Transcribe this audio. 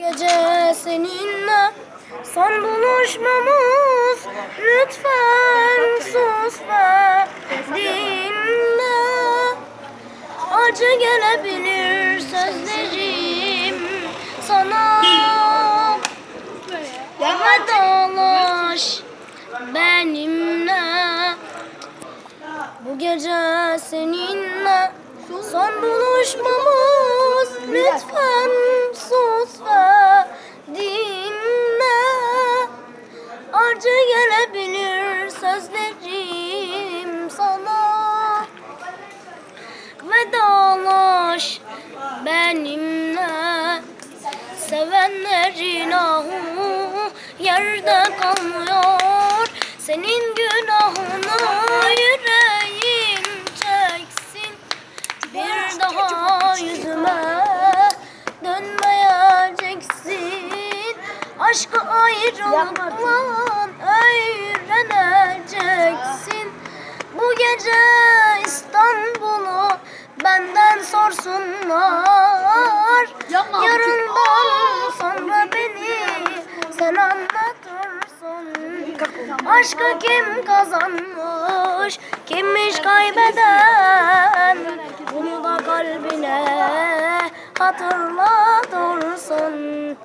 Gece seninle. Son buluşmamız Lütfen sus ve dinle. Acı gelebilir sözlerim sana. Vedalaş benimle. Bu gece seninle. Son buluşmamız Acı gelebilir sözlerim sana. Vedalaş benimle Sevenlerin ahu yerde kalmıyor Senin günahını Aşkı ayrılıktan öğreneceksin. Bu gece İstanbul'u benden sorsunlar. Yarından sonra beni sen anlatırsın. Aşkı kim kazanmış, kimmiş kaybeden? Bunu da kalbine hatırlatırsın